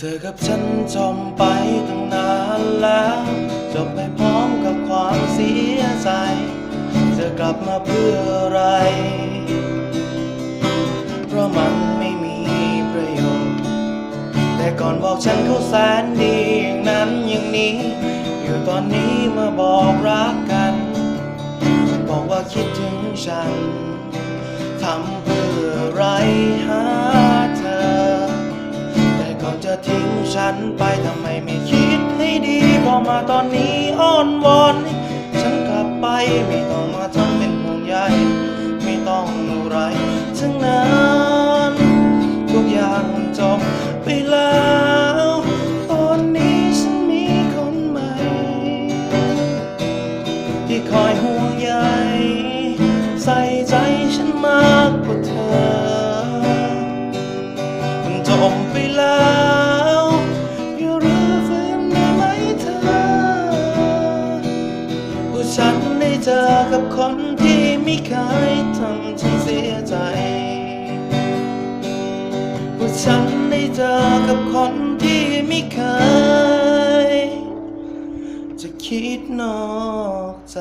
เธอกับฉันจมไปตั้งนานแล้ว จบไปพร้อมกับความเสียใจเธอกลับมาเพื่ออะไร เพราะมันไม่มีประโยชน์ แต่ก่อนบอกฉันเขาแสนดีอย่างนั้นอย่างนี้ อยู่ตอนนี้มาบอกรักกัน บอกว่าคิดถึงฉันทำเพื่ออะไร จะทิ้งฉันไปทำไมไม่คิดให้ดีพอมาตอนนี้อ้อนวอน ฉันกลับไปไม่ต้องมาทำเป็นห่วงใยไม่ต้องอะไรทั้งนั้นทุกอย่างจบไปแล้วตอนนี้ฉันมีคนใหม่ที่คอยห่ว ได้เจอกับคนที่ไม่เคยทำฉันเสียใจว่าฉันได้เจอกับคนที่ไม่เคย จะคิดนอกใจ